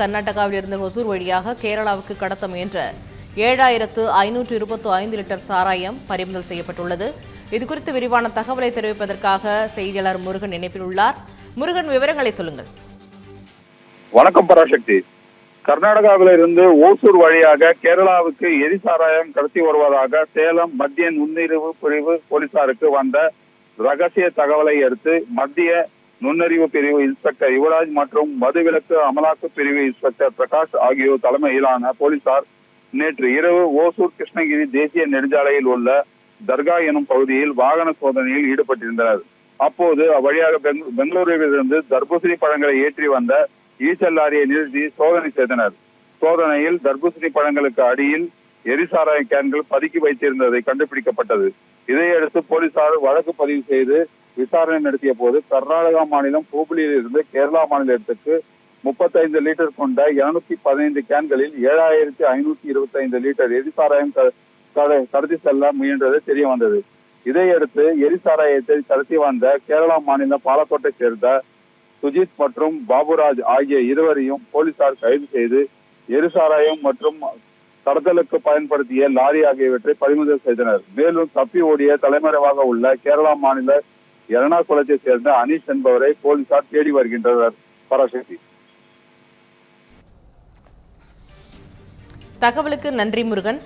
கர்நாடகாவிலிருந்து ஒசூர் வழியாக கேரளாவுக்கு கடத்த முயன்ற ஏழாயிரத்து ஐநூற்று இருபத்து ஐந்து லிட்டர் சாராயம் பறிமுதல் செய்யப்பட்டுள்ளது. இதுகுறித்து விரிவான தகவலை தெரிவிப்பதற்காக செய்தியாளர் முருகன் இணைப்பில் உள்ளார். முருகன் விவரங்களை சொல்லுங்கள். வணக்கம் பராசக்தி. கர்நாடகாவிலிருந்து ஓசூர் வழியாக கேரளாவுக்கு எரிசாராயம் கடத்தி வருவதாக சேலம் மத்திய நுண்ணறிவு பிரிவு போலீசாருக்கு வந்த ரகசிய தகவலை அடுத்து மத்திய நுண்ணறிவு பிரிவு இன்ஸ்பெக்டர் யுவராஜ் மற்றும் மதுவிலக்கு அமலாக்க பிரிவு இன்ஸ்பெக்டர் பிரகாஷ் ஆகியோர் தலைமையிலான போலீசார் நேற்று இரவு ஓசூர் கிருஷ்ணகிரி தேசிய நெடுஞ்சாலையில் உள்ள தர்கா எனும் பகுதியில் வாகன சோதனையில் ஈடுபட்டிருந்தனர். அப்போது அவ்வழியாக பெங்க- பெங்களூருவிலிருந்து தர்பூசணி பழங்களை ஏற்றி வந்த ஈசல் லாரியை நிறுத்தி சோதனை செய்தனர். சோதனையில் தர்பூசணி பழங்களுக்கு அடியில் எரிசாராய கேன்கள் பதுக்கி வைத்திருந்ததை கண்டுபிடிக்கப்பட்டது. இதையடுத்து போலீசார் வழக்கு பதிவு செய்து விசாரணை நடத்திய போது கர்நாடகா மாநிலம் ஹூப்ளியில் இருந்து கேரளா மாநிலத்துக்கு முப்பத்தைந்து லிட்டர் கொண்ட இருநூத்தி பதினைந்து கேன்களில் ஏழாயிரத்தி ஐநூத்தி இருபத்தி ஐந்து லிட்டர் எரிசாராயம் கடத்தி செல்ல முயன்றது தெரிய வந்தது இதையடுத்து எரிசாராயத்தை கடத்தி வந்த கேரளா மாநிலம் பாலக்கோட்டை சேர்ந்த சுஜித் மற்றும் பாபுராஜ் ஆகிய இருவரையும் போலீசார் கைது செய்து எரிசாராயம் மற்றும் கடத்தலுக்கு பயன்படுத்திய லாரி ஆகியவற்றை பறிமுதல் செய்தனர். மேலும் தப்பி ஓடிய தலைமறைவாக உள்ள கேரளா மாநில எர்ணாகுளத்தை சேர்ந்த அனீஷ் என்பவரை போலீசார் தேடி வருகின்றனர். பராசக்தி. தகவலுக்கு நன்றி முருகன்.